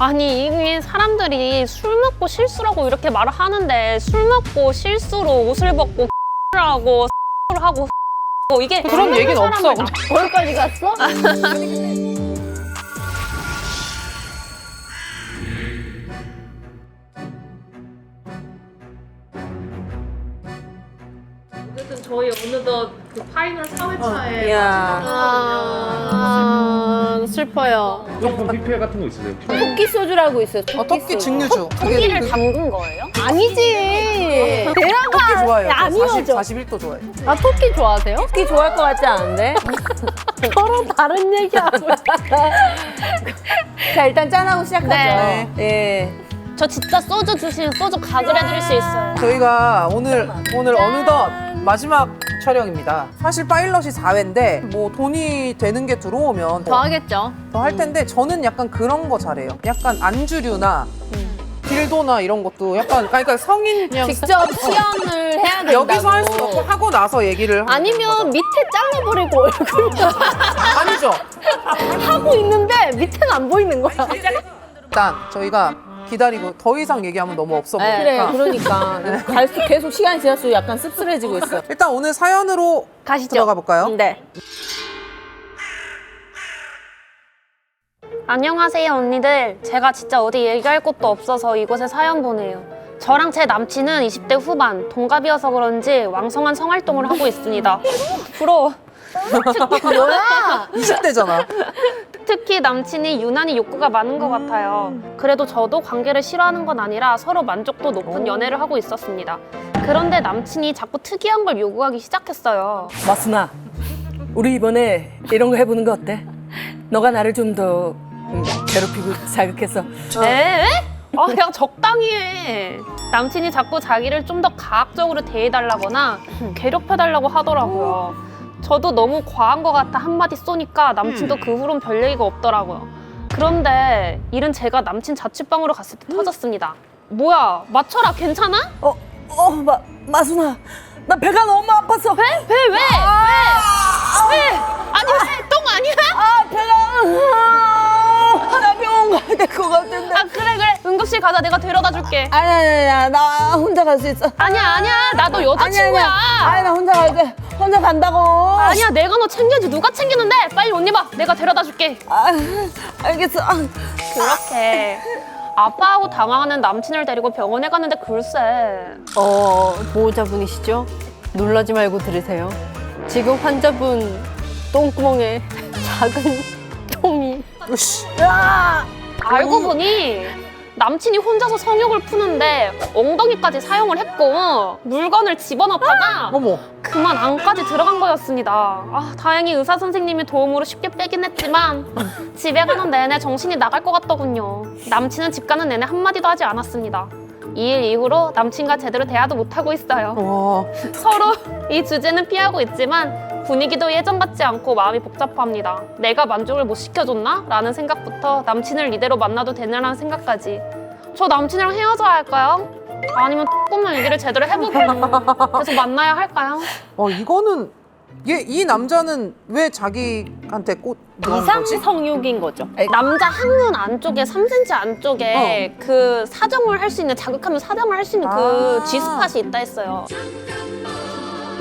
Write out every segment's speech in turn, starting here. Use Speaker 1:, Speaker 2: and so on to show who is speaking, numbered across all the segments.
Speaker 1: 아니 이게 사람들이 술 먹고 실수라고 이렇게 말을 하는데 술 먹고 실수로 옷을 벗고 를 하고 를 하고 이게
Speaker 2: 그런
Speaker 1: 술
Speaker 2: 얘기는 없어.
Speaker 3: 거기까지 갔어?
Speaker 1: 어쨌든 저희 어느덧 그 파이널 4회차에
Speaker 3: 아, 슬퍼요.
Speaker 4: 조금 PPL 같은 거 있으세요?
Speaker 3: 토끼 소주라고 있어요. 토끼,
Speaker 2: 어, 토끼
Speaker 3: 소주.
Speaker 2: 증류주.
Speaker 1: 토끼를 담근 거예요?
Speaker 3: 아니지.
Speaker 2: 토끼
Speaker 3: 대라가
Speaker 2: 좋아해요. 저
Speaker 3: 아니어져.
Speaker 2: 40, 41도 좋아해.
Speaker 3: 아 토끼 좋아하세요? 토끼 좋아할 것 같지 않은데? 서로 다른 얘기하고. 자 일단 짠하고 시작하죠.
Speaker 1: 네.
Speaker 3: 예.
Speaker 1: 저 진짜 소주 주시면 소주 가글 해드릴 수 있어요.
Speaker 2: 저희가 오늘 오늘 어느덧 마지막 촬영입니다. 사실 파일럿이 4회인데 뭐 돈이 되는 게 들어오면
Speaker 3: 더 하겠죠.
Speaker 2: 더 할 텐데 저는 약간 그런 거 잘해요. 약간 안주류나 딜도나 이런 것도 약간 그러니까 성인
Speaker 3: 직접 시연을 해야 된다고.
Speaker 2: 여기서 할 수 없고 하고 나서 얘기를 하는
Speaker 3: 아니면
Speaker 2: 거죠.
Speaker 3: 밑에 잘라버리고 얼굴
Speaker 2: 아니죠.
Speaker 3: 하고 있는데 밑에는 안 보이는 거야.
Speaker 2: 일단 저희가 기다리고 더 이상 얘기하면 너무 없어 보니까
Speaker 3: 그래, 그러니까 갈수 계속 시간이 지날수록 약간 씁쓸해지고 있어.
Speaker 2: 일단 오늘 사연으로
Speaker 3: 가시죠.
Speaker 2: 들어가 볼까요?
Speaker 3: 네.
Speaker 1: 안녕하세요 언니들. 제가 진짜 어디 얘기할 곳도 없어서 이곳에 사연 보내요. 저랑 제 남친은 20대 후반 동갑이어서 그런지 왕성한 성활동을 하고 있습니다. 부러워.
Speaker 3: 뭐야?
Speaker 2: 20대잖아.
Speaker 1: 특히 남친이 유난히 욕구가 많은 것 같아요. 그래도 저도 관계를 싫어하는 건 아니라 서로 만족도 높은 연애를 하고 있었습니다. 그런데 남친이 자꾸 특이한 걸 요구하기 시작했어요.
Speaker 5: 마순아, 우리 이번에 이런 거 해보는 거 어때? 너가 나를 좀 더 괴롭히고 자극해서
Speaker 1: 에? 아, 그냥 적당히 해. 남친이 자꾸 자기를 좀 더 과학적으로 대해달라거나 괴롭혀달라고 하더라고요. 저도 너무 과한 것 같아 한마디 쏘니까 남친도 그 후론 별 얘기가 없더라고요. 그런데 일은 제가 남친 자취방으로 갔을 때 터졌습니다. 뭐야, 맞춰라, 괜찮아?
Speaker 5: 어, 어, 마, 마순아, 나 배가 너무 아팠어. 배?
Speaker 1: 왜, 왜? 왜? 왜? 아니, 왜? 똥 아니야?
Speaker 5: 아, 배가. 아, 나 병원 가야 될 것 같은데.
Speaker 1: 아, 그래, 그래. 응급실 가자. 내가 데려다 줄게.
Speaker 5: 아니, 아니, 아니, 나 혼자 갈 수 있어.
Speaker 1: 아니야, 아니야. 나도 여자친구야.
Speaker 5: 아니, 나 혼자 갈게. 혼자 간다고.
Speaker 1: 아니야, 내가 너 챙겨야지. 누가 챙기는데? 빨리 옷 입어. 내가 데려다 줄게.
Speaker 5: 아, 알겠어. 아,
Speaker 1: 그렇게 아빠하고 당황하는 남친을 데리고 병원에 갔는데 글쎄
Speaker 3: 어, 보호자분이시죠? 놀라지 말고 들으세요. 지금 환자분 똥구멍에 작은 똥이.
Speaker 2: 으씨.
Speaker 1: 알고 보니 남친이 혼자서 성욕을 푸는데 엉덩이까지 사용을 했고 물건을 집어넣다가
Speaker 2: 어머.
Speaker 1: 그만 안까지 들어간 거였습니다. 아, 다행히 의사 선생님의 도움으로 쉽게 빼긴 했지만 집에 가는 내내 정신이 나갈 것 같더군요. 남친은 집 가는 내내 한마디도 하지 않았습니다. 이 일 이후로 남친과 제대로 대화도 못하고 있어요.
Speaker 2: 와.
Speaker 1: 서로 이 주제는 피하고 있지만 분위기도 예전 같지 않고 마음이 복잡합니다. 내가 만족을 못 시켜줬나? 라는 생각부터 남친을 이대로 만나도 되냐라는 생각까지. 저 남친이랑 헤어져야 할까요? 아니면 조금만 얘기를 제대로 해보고 계속 만나야 할까요?
Speaker 2: 어 이거는 얘 이 남자는 왜 자기한테 꽃 그런
Speaker 3: 이상
Speaker 2: 거지?
Speaker 3: 성욕인 거죠.
Speaker 1: 남자 항문 안쪽에 3cm 안쪽에 그 사정을 할 수 있는 자극하면 사정을 할 수 있는 그
Speaker 2: 아.
Speaker 1: G스팟이 있다 했어요.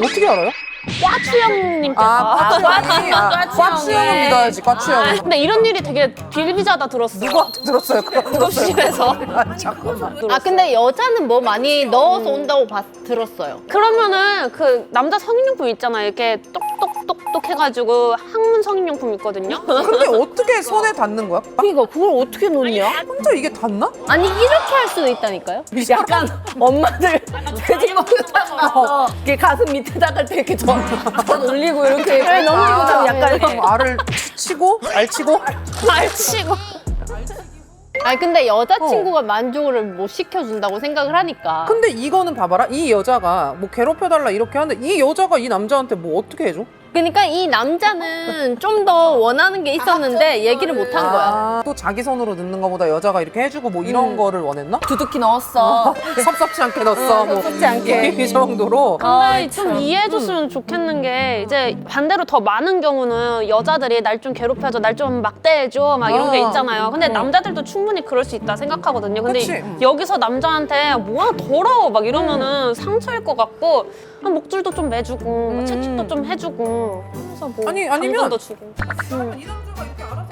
Speaker 2: 어떻게 알아요?
Speaker 1: 꽈추형님께서
Speaker 2: 아, 꽈추형이. 아. 꽈추형은 믿어야지, 꽈추형은.
Speaker 1: 근데 이런 일이 되게 비일비재하다 들었어.
Speaker 2: 누구한테 들었어요? 그거 들었어요?
Speaker 1: 응급실에서.
Speaker 2: 아, 잠깐만.
Speaker 3: 아 근데 여자는 뭐 많이 넣어서 온다고 봤, 들었어요.
Speaker 1: 그러면은 그 남자 성인용품 있잖아요. 이렇게 똑똑 똑똑 해가지고 항문 성인용품 있거든요.
Speaker 2: 근데 어떻게 손에 닿는 거야? 아,
Speaker 3: 그러니까 그걸 어떻게 놓냐?
Speaker 2: 혼자 이게 닿나?
Speaker 3: 아니 이렇게 할 수도 있다니까요. 약간 엄마들 돼지 먹다가 이렇게 가슴 밑에다가 이렇게 전, 전 올리고 이렇게 넘기고 좀 약간
Speaker 2: 그럼 알을 치고? 알 치고?
Speaker 1: 알치고.
Speaker 3: 아니 근데 여자친구가 만족을 못 시켜준다고 생각을 하니까
Speaker 2: 근데 이거는 봐봐라. 이 여자가 뭐 괴롭혀달라 이렇게 하는데 이 여자가 이 남자한테 뭐 어떻게 해줘?
Speaker 3: 그러니까 이 남자는 좀 더 원하는 게 있었는데 얘기를 못 한 거야.
Speaker 2: 아, 또 자기 손으로 넣는 것보다 여자가 이렇게 해주고 뭐 이런 거를 원했나?
Speaker 3: 두둑히 넣었어.
Speaker 2: 섭섭치 않게 넣었어. 뭐
Speaker 3: 섭섭지 않게.
Speaker 2: 이 정도로.
Speaker 1: 근데 좀 이해해줬으면 좋겠는 게 이제 반대로 더 많은 경우는 여자들이 날 좀 괴롭혀줘, 날 좀 막대해줘 막 이런 게
Speaker 2: 어.
Speaker 1: 있잖아요. 근데 남자들도 충분히 그럴 수 있다 생각하거든요. 근데
Speaker 2: 그치. 음.
Speaker 1: 여기서 남자한테 뭐야 더러워 막 이러면은 상처일 것 같고 한 목줄도 좀 매주고 뭐 채찍도 좀 해주고 그래서 뭐
Speaker 2: 아니, 아니면-
Speaker 1: 당근도 주고
Speaker 2: 이 남자가 이렇게 알아서.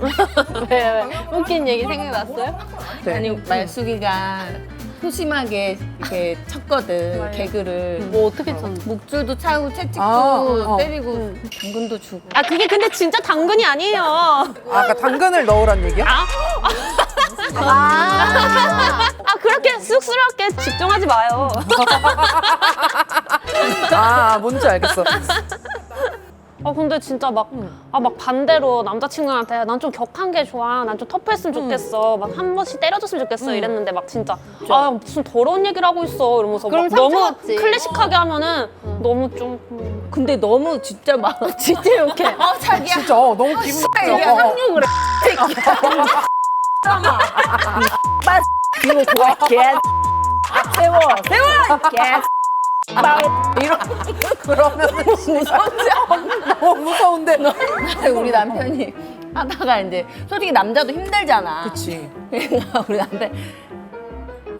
Speaker 3: 왜, 왜? 웃긴 얘기 생각났어요?
Speaker 2: 네.
Speaker 3: 아니, 말숙이가 소심하게 이렇게 쳤거든, 개그를.
Speaker 1: 뭐 어떻게 쳤는데?
Speaker 3: 목줄도 차고 채찍도
Speaker 2: 아, 어.
Speaker 3: 때리고 당근도 주고.
Speaker 1: 아 그게 근데 진짜 당근이 아니에요.
Speaker 2: 아, 아까 당근을 넣으란 얘기야?
Speaker 3: 아,
Speaker 1: 아 그렇게 쑥스럽게 집중하지 마요.
Speaker 2: 아, 뭔지 알겠어.
Speaker 1: 아 근데 진짜 막 아 막 반대로 남자친구한테 난 좀 격한 게 좋아 난 좀 터프했으면 좋겠어 막 한 번씩 때려줬으면 좋겠어 이랬는데 막 진짜 아 무슨 더러운 얘기를 하고 있어 이러면서
Speaker 3: 그럼
Speaker 1: 막 너무
Speaker 3: 상처받지.
Speaker 1: 클래식하게 하면은 너무 좀 음.
Speaker 3: 근데 너무 진짜 막, 진짜 이렇게. 어, 자기야.
Speaker 2: 진짜 어, 너무 기분
Speaker 3: 이게
Speaker 2: 나빠. 어, 어.
Speaker 3: 해. 빠 이거 좋아 개 세워 세워 개 이런
Speaker 2: 그러면
Speaker 3: 않아?
Speaker 2: 너무 무서운데.
Speaker 3: 우리 남편이 하다가 이제 솔직히 남자도 힘들잖아
Speaker 2: 그치.
Speaker 3: 그러니까 우리 남편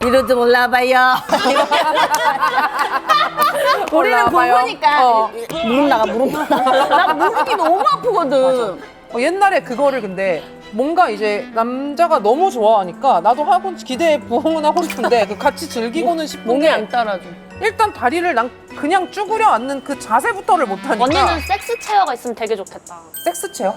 Speaker 3: 이러지 몰라봐요 우리는
Speaker 2: 몰라봐요.
Speaker 3: 부부니까
Speaker 2: 어.
Speaker 3: 무릎 나가 무릎 나가 나 무릎이 너무 아프거든
Speaker 2: 어, 옛날에 그거를 근데 뭔가 이제 남자가 너무 좋아하니까 나도 하고 기대에 부응은 하고 싶은데 그 같이 즐기고는
Speaker 3: 몸이
Speaker 2: 싶은데
Speaker 3: 안 따라줘.
Speaker 2: 일단 다리를 난 그냥 쭈그려 앉는 그 자세부터를 못하니까.
Speaker 1: 언니는 섹스 체어가 있으면 되게 좋겠다.
Speaker 2: 섹스 체어?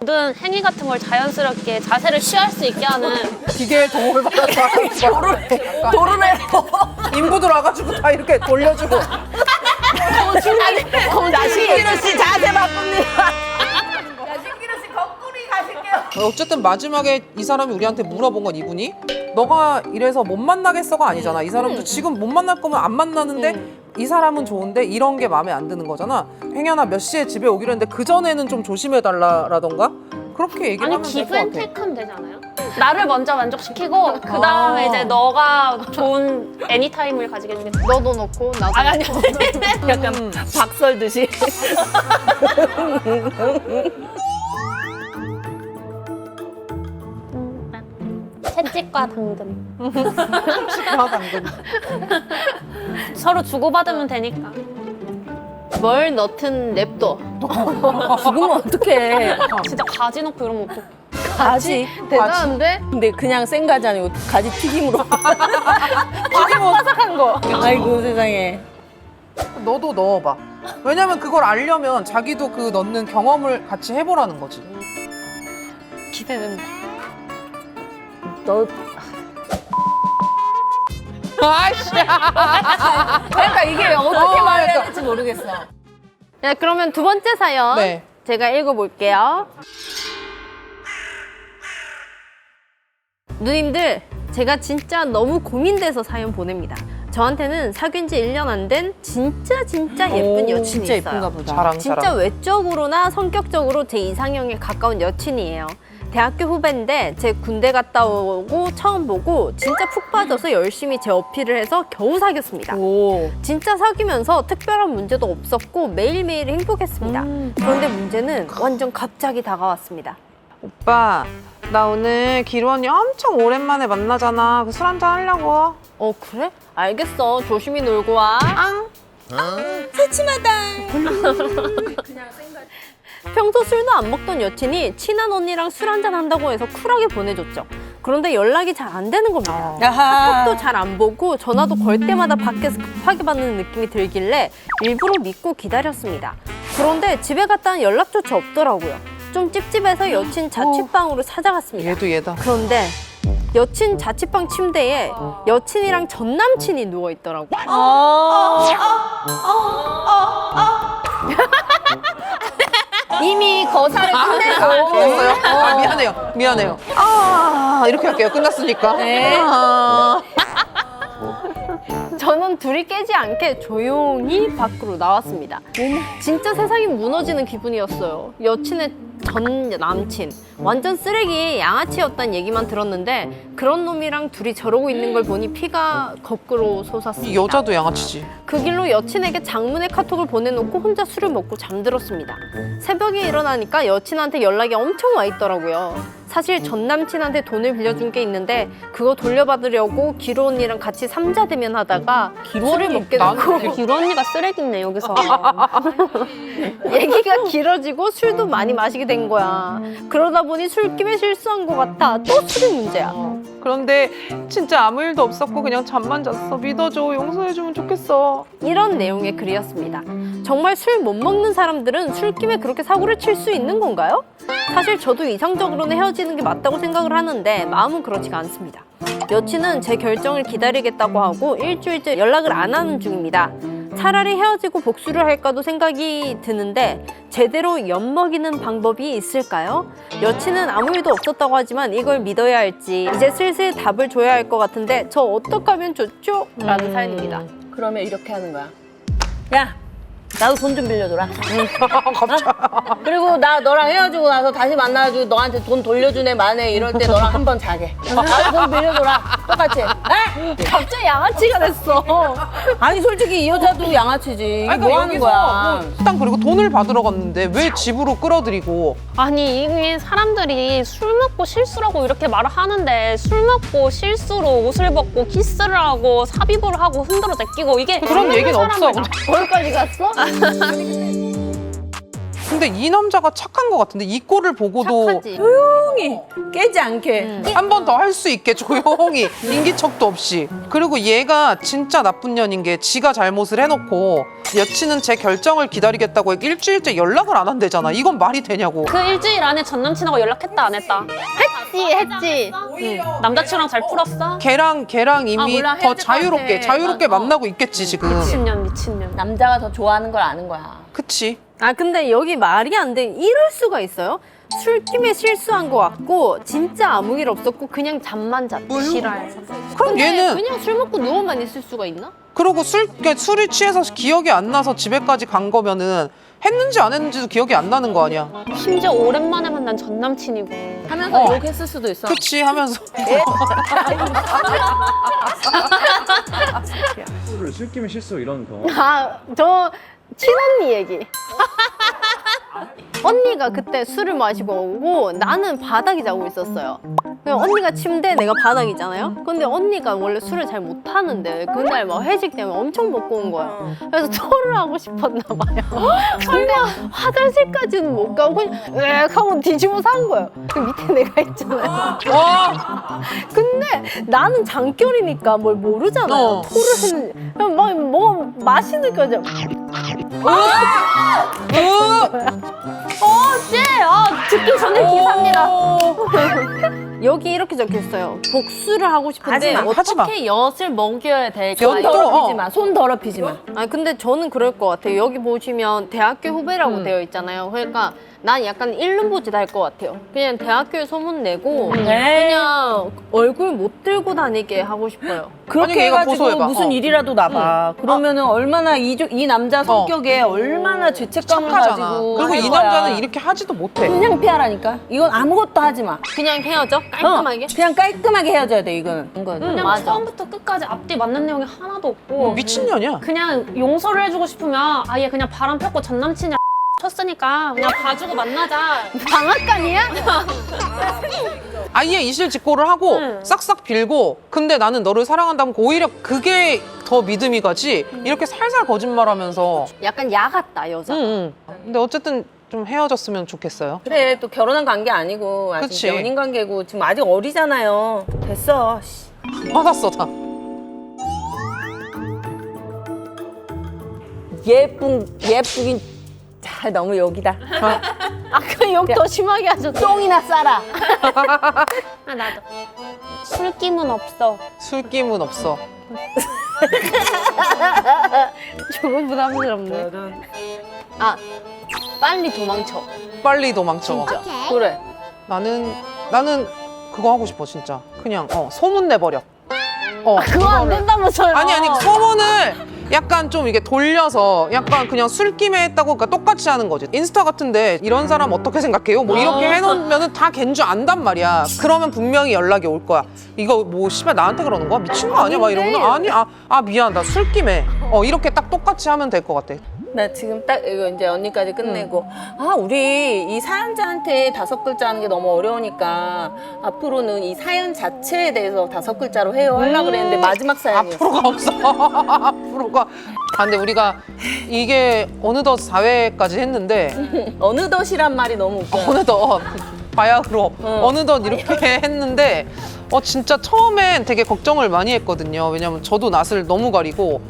Speaker 1: 모든 행위 같은 걸 자연스럽게 자세를 취할 수 있게 하는
Speaker 2: 기계의 도움을 받아서 하는 거.
Speaker 3: 도르래로
Speaker 2: 인부들 와가지고 다 이렇게 돌려주고.
Speaker 3: 신기루 씨 자세 바꿉니다
Speaker 2: 어쨌든 마지막에 이 사람이 우리한테 물어본 건 이분이? 너가 이래서 못 만나겠어가 아니잖아. 이 사람도 지금 못 만날 거면 안 만나는데 이 사람은 좋은데 이런 게 마음에 안 드는 거잖아. 팽현아 몇 시에 집에 오기로 했는데 그 전에는 좀 조심해 달라라던가? 그렇게 얘기를
Speaker 1: 아니
Speaker 2: 하면 될
Speaker 1: 기브 것앤
Speaker 2: 같아.
Speaker 1: 테이크 하면 되지 않아요? 나를 먼저 만족시키고 그 다음에
Speaker 2: 아.
Speaker 1: 이제 너가 좋은 애니타임을 가지게 해주겠다.
Speaker 3: 너도 넣고 나도
Speaker 1: 아니 아니
Speaker 3: 약간
Speaker 2: 음.
Speaker 3: 박설듯이
Speaker 1: 채찍과 당근.
Speaker 2: 아, 당근.
Speaker 1: 서로 주고받으면 되니까.
Speaker 3: 뭘 넣든 냅둬. 죽으면 어떡해.
Speaker 1: 진짜 가지 넣고 이러면 어떡해.
Speaker 3: 가지? 대단한데? 근데 그냥 생 가지 아니고 가지 튀김으로. 바삭바삭한 거. 아이고 세상에.
Speaker 2: 너도 넣어봐. 왜냐면 그걸 알려면 자기도 그 넣는 경험을 같이 해보라는 거지.
Speaker 1: 기대된다
Speaker 3: 너
Speaker 2: 아이씨
Speaker 3: 그러니까 이게 어떻게
Speaker 2: 어,
Speaker 3: 말해야. 될지 모르겠어 네 그러면 두 번째 사연
Speaker 2: 네.
Speaker 3: 제가 읽어볼게요 누님들 제가 진짜 너무 고민돼서 사연 보냅니다 저한테는 사귄 지 1년 안 된 진짜 진짜 예쁜
Speaker 2: 오,
Speaker 3: 여친이
Speaker 5: 진짜
Speaker 3: 있어요
Speaker 5: 예쁜가 보다.
Speaker 2: 자랑
Speaker 3: 진짜
Speaker 2: 자랑
Speaker 3: 외적으로나 성격적으로 제 이상형에 가까운 여친이에요. 대학교 후배인데 제 군대 갔다 오고 처음 보고 진짜 푹 빠져서 열심히 제 어필을 해서 겨우 사귀었습니다.
Speaker 5: 오.
Speaker 3: 진짜 사귀면서 특별한 문제도 없었고 매일매일 행복했습니다. 그런데 문제는 완전 갑자기 다가왔습니다.
Speaker 2: 오빠 나 오늘 기루 언니 엄청 오랜만에 만나잖아 그 술 한잔 하려고
Speaker 3: 어 그래? 알겠어. 조심히 놀고 와. 앙. 새침하다. 평소 술도 안 먹던 여친이 친한 언니랑 술 한잔 한다고 해서 쿨하게 보내줬죠. 그런데 연락이 잘 안 되는 겁니다.
Speaker 5: 야하.
Speaker 3: 카톡도 잘 안 보고 전화도 걸 때마다 밖에서 급하게 받는 느낌이 들길래 일부러 믿고 기다렸습니다. 그런데 집에 갔다는 연락조차 없더라고요. 좀 찝찝해서 여친 자취방으로 찾아갔습니다.
Speaker 2: 얘도 얘다
Speaker 3: 그런데 여친 자취방 침대에 여친이랑 전 남친이 누워 있더라고. 이미 거사를 끝내고
Speaker 2: 됐어요? 아 미안해요 미안해요 아 이렇게 할게요 끝났으니까
Speaker 3: 네.
Speaker 2: 아.
Speaker 3: 저는 둘이 깨지 않게 조용히 밖으로 나왔습니다. 진짜 세상이 무너지는 기분이었어요. 여친의 전 남친. 완전 쓰레기 양아치였단 얘기만 들었는데 그런 놈이랑 둘이 저러고 있는 걸 보니 피가 거꾸로
Speaker 2: 이
Speaker 3: 솟았습니다.
Speaker 2: 여자도 양아치지.
Speaker 3: 그 길로 여친에게 장문의 카톡을 보내놓고 혼자 술을 먹고 잠들었습니다. 새벽에 일어나니까 여친한테 연락이 엄청 와 있더라고요. 사실 전 남친한테 돈을 빌려준 게 있는데 그거 돌려받으려고 기로 언니랑 같이 삼자 대면 하다가 술을 먹게 되고
Speaker 1: 기로 언니가 쓰레기네 여기서.
Speaker 3: 얘기가 길어지고 술도 많이 마시게 된 거야. 그러다 보니 술김에 실수한 것 같아. 또 술이 문제야.
Speaker 2: 그런데 진짜 아무 일도 없었고 그냥 잠만 잤어. 믿어줘. 용서해주면 좋겠어.
Speaker 3: 이런 내용의 글이었습니다. 정말 술 못 먹는 사람들은 술김에 그렇게 사고를 칠 수 있는 건가요? 사실 저도 이상적으로는 헤어지는 게 맞다고 생각을 하는데 마음은 그렇지가 않습니다. 여친은 제 결정을 기다리겠다고 하고 일주일째 연락을 안 하는 중입니다. 차라리 헤어지고 복수를 할까도 생각이 드는데 제대로 엿먹이는 방법이 있을까요? 여친은 아무 일도 없었다고 하지만 이걸 믿어야 할지 이제 슬슬 답을 줘야 할 것 같은데 저 어떻게 하면 좋죠? 라는 사연입니다.
Speaker 5: 그러면 이렇게 하는 거야. 야, 나도 돈 좀 빌려줘라. 어? 그리고 나 너랑 헤어지고 나서 다시 만나가지고 너한테 돈 돌려준 애 만에 이럴 때 너랑 한 번 자게. 나도 돈 빌려줘라. 똑같이. 에?
Speaker 3: 갑자기 양아치가 됐어.
Speaker 5: 아니 솔직히 이 여자도 양아치지. 이게
Speaker 2: 아니,
Speaker 5: 뭐 하는 거야?
Speaker 2: 뭐 일단 그리고 돈을 받으러 갔는데 왜 집으로 끌어들이고
Speaker 1: 아니 이게 사람들이 술 먹고 실수라고 이렇게 말을 하는데 술 먹고 실수로 옷을 벗고 키스를 하고 삽입을 하고 흔들어 제끼고 이게
Speaker 2: 그런
Speaker 1: 술
Speaker 2: 얘기는 없어.
Speaker 3: 거기까지 갔어?
Speaker 2: 근데 이 남자가 착한 것 같은데 이 꼴을 보고도
Speaker 3: 착하지.
Speaker 5: 조용히 깨지 않게.
Speaker 2: 한 번 더 할 수 있게 조용히 인기척도 없이 그리고 얘가 진짜 나쁜 년인 게 지가 잘못을 해놓고 여친은 제 결정을 기다리겠다고 일주일째 연락을 안 한대잖아 이건 말이 되냐고
Speaker 1: 그 일주일 안에 전 남친하고 연락했다 안 했다
Speaker 3: 했지, 했지.
Speaker 1: 남자친구랑 잘 풀었어?
Speaker 2: 걔랑 걔랑 이미
Speaker 5: 몰라,
Speaker 2: 더
Speaker 5: 헤어질 것
Speaker 2: 자유롭게
Speaker 5: 같아.
Speaker 2: 자유롭게
Speaker 5: 어.
Speaker 2: 만나고 있겠지 지금
Speaker 1: 미친년 미친년
Speaker 5: 남자가 더 좋아하는 걸 아는 거야.
Speaker 2: 그치
Speaker 3: 아 근데 여기 말이 안 돼. 이럴 수가 있어요? 술김에 실수한 것 같고 진짜 아무 일 없었고 그냥 잠만 잤대.
Speaker 1: 지랄
Speaker 2: 그럼
Speaker 3: 근데
Speaker 2: 얘는
Speaker 3: 그냥 술 먹고 누워만 있을 수가 있나?
Speaker 2: 그리고 술 그러니까 술이 취해서 기억이 안 나서 집에까지 간 거면은 했는지 안 했는지도 기억이 안 나는 거 아니야
Speaker 1: 심지어 오랜만에 만난 전 남친이고
Speaker 5: 하면서
Speaker 2: 어.
Speaker 5: 욕했을 수도 있어.
Speaker 2: 그치 하면서
Speaker 4: 술을 술김에 실수 이런 경우
Speaker 3: 아저 친언니 얘기. 언니가 그때 술을 마시고 오고 나는 바닥에 자고 있었어요. 그냥 언니가 침대 내가 바닥이잖아요. 근데 언니가 원래 술을 잘 못하는데 그날 막 회식 때문에 엄청 먹고 온 거야. 그래서 토를 하고 싶었나 봐요. 근데 화장실까지는 못 가고 그냥 으악 하고 뒤집어 산 거예요. 그 밑에 내가 있잖아요. 근데 나는 장결이니까 뭘 모르잖아요.
Speaker 2: 어.
Speaker 3: 토를 했는데 그냥 막뭐 마시는 거죠.
Speaker 1: 전에 기사입니다
Speaker 3: 여기 이렇게 적혀 있어요. 복수를 하고 싶은데
Speaker 5: 하지 마,
Speaker 2: 하지 마.
Speaker 3: 어떻게 엿을 먹여야 될까?
Speaker 5: 엿손
Speaker 2: 또,
Speaker 5: 더럽히지
Speaker 2: 어.
Speaker 5: 마. 손 더럽히지 마.
Speaker 3: 아니 근데 저는 그럴 것 같아요. 여기 보시면 대학교 후배라고
Speaker 2: 음.
Speaker 3: 되어 있잖아요. 그러니까 난 약간 일름보지 할것 같아요. 그냥 대학교에 소문 내고
Speaker 5: 네.
Speaker 3: 그냥 얼굴 못 들고 다니게 하고 싶어요.
Speaker 5: 그렇게
Speaker 2: 얘가
Speaker 5: 해가지고
Speaker 2: 고소해봐.
Speaker 5: 무슨
Speaker 2: 어.
Speaker 5: 일이라도 나봐. 그러면은 얼마나 이, 조- 이 남자 성격에 얼마나 죄책감을
Speaker 2: 착하잖아
Speaker 5: 가지고
Speaker 2: 그리고 이
Speaker 5: 거야.
Speaker 2: 남자는 이렇게 하지도 못해
Speaker 5: 그냥 피하라니까. 이건 아무것도 하지 마.
Speaker 3: 그냥 헤어져 깔끔하게.
Speaker 5: 어, 그냥 깔끔하게 헤어져야 돼 이거는. 이거는.
Speaker 1: 그냥
Speaker 3: 맞아.
Speaker 1: 처음부터 끝까지 앞뒤 맞는 내용이 하나도 없고
Speaker 2: 미친년이야
Speaker 1: 그냥 용서를 해주고 싶으면 아예 그냥 바람 폈고 전 남친이 쳤으니까 그냥 봐주고 만나자
Speaker 3: 방앗간이야?
Speaker 2: 아예 이실직고를 하고
Speaker 1: 응.
Speaker 2: 싹싹 빌고 근데 나는 너를 사랑한다면 오히려 그게 더 믿음이 가지 이렇게 살살 거짓말하면서
Speaker 3: 약간 야 같다 여자.
Speaker 2: 응, 응. 근데 어쨌든 좀 헤어졌으면 좋겠어요
Speaker 5: 그래 또 결혼한 관계 아니고 아직
Speaker 2: 그치.
Speaker 5: 연인 관계고 지금 아직 어리잖아요. 됐어. 씨.
Speaker 2: 화났어 다
Speaker 5: 예쁜 예쁘긴 자 너무 여기다.
Speaker 3: 아까 욕 더 심하게 하셨어.
Speaker 5: 똥이나 싸라.
Speaker 1: 아 나도 술김은 없어
Speaker 2: 술김은 없어
Speaker 3: 조금 부담스럽네. 아 빨리 도망쳐.
Speaker 2: 빨리 도망쳐
Speaker 5: 그래.
Speaker 2: 나는 나는 그거 하고 싶어 진짜 그냥 어 소문 내버려 어,
Speaker 5: 그거 안
Speaker 2: 그거를.
Speaker 5: 된다면서요.
Speaker 2: 아니 아니 소문을 약간 좀 이게 돌려서 약간 그냥 술김에 했다고 그러니까 똑같이 하는 거지. 인스타 같은데 이런 사람 어떻게 생각해요? 뭐 이렇게 해놓으면은 다걘 줄 안단 말이야. 그러면 분명히 연락이 올 거야. 이거 뭐 씨발 나한테 그러는 거야? 미친 거 아니야? 막 이러면 아니 아, 아 미안. 나 술김에 어 이렇게 딱 똑같이 하면 될 것 같아.
Speaker 5: 나 지금 딱 이거 이제 언니까지 끝내고. 아 우리 이 사연자한테 다섯 글자 하는 게 너무 어려우니까 앞으로는 이 사연 자체에 대해서 다섯 글자로 해요 하려고 그랬는데 마지막 사연이었어.
Speaker 2: 앞으로가 없어. 앞으로가. 아 근데 우리가 이게 어느덧 4회까지 했는데
Speaker 5: 어느덧이란 말이 너무 웃겨.
Speaker 2: 어느덧. 바야흐로.
Speaker 5: 응.
Speaker 2: 어느덧 이렇게 했는데 어 진짜 처음엔 되게 걱정을 많이 했거든요. 왜냐면 저도 낯을 너무 가리고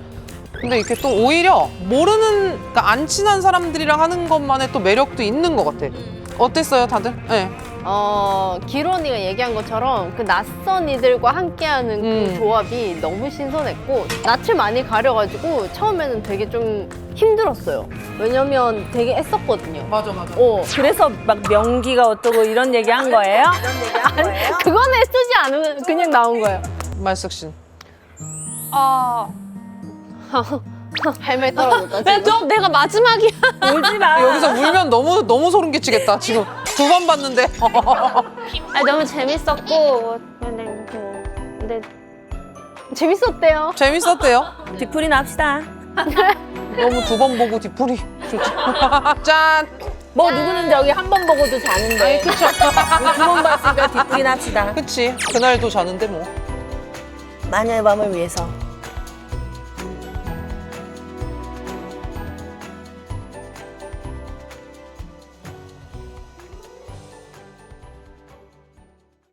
Speaker 2: 근데 이렇게 또 오히려 모르는 그러니까 안 친한 사람들이랑 하는 것만의 또 매력도 있는 것 같아. 어땠어요, 다들? 네.
Speaker 3: 어, 기론이가 얘기한 것처럼 그 낯선 이들과 함께하는 그
Speaker 2: 음.
Speaker 3: 조합이 너무 신선했고 낯을 많이 가려가지고 처음에는 되게 좀 힘들었어요. 왜냐면 되게 애썼거든요.
Speaker 2: 맞아, 맞아.
Speaker 3: 어,
Speaker 5: 그래서 막 명기가 어떠고 이런 얘기 한 거예요?
Speaker 3: 그건 애쓰지 않으면 그냥 나온 거예요.
Speaker 2: 씨.
Speaker 1: 아,
Speaker 3: 할말 떨어졌다.
Speaker 1: 왜좀 내가 마지막이야.
Speaker 5: 울지 마.
Speaker 2: 여기서 울면 너무 너무 소름 끼치겠다. 지금 두 번 봤는데.
Speaker 1: 아, 너무 재밌었고, 근데, 그, 근데 재밌었대요.
Speaker 2: 재밌었대요.
Speaker 5: 뒤풀이나 합시다.
Speaker 2: 너무 두 번 보고 뒤풀이. 짠.
Speaker 5: 뭐 누구는 저기 한 번 보고도 자는데. 그쵸. 두번 봤으니까 뒤풀이나 합시다.
Speaker 2: 그치. 그날도 자는데 뭐.
Speaker 5: 마녀의 밤을 위해서.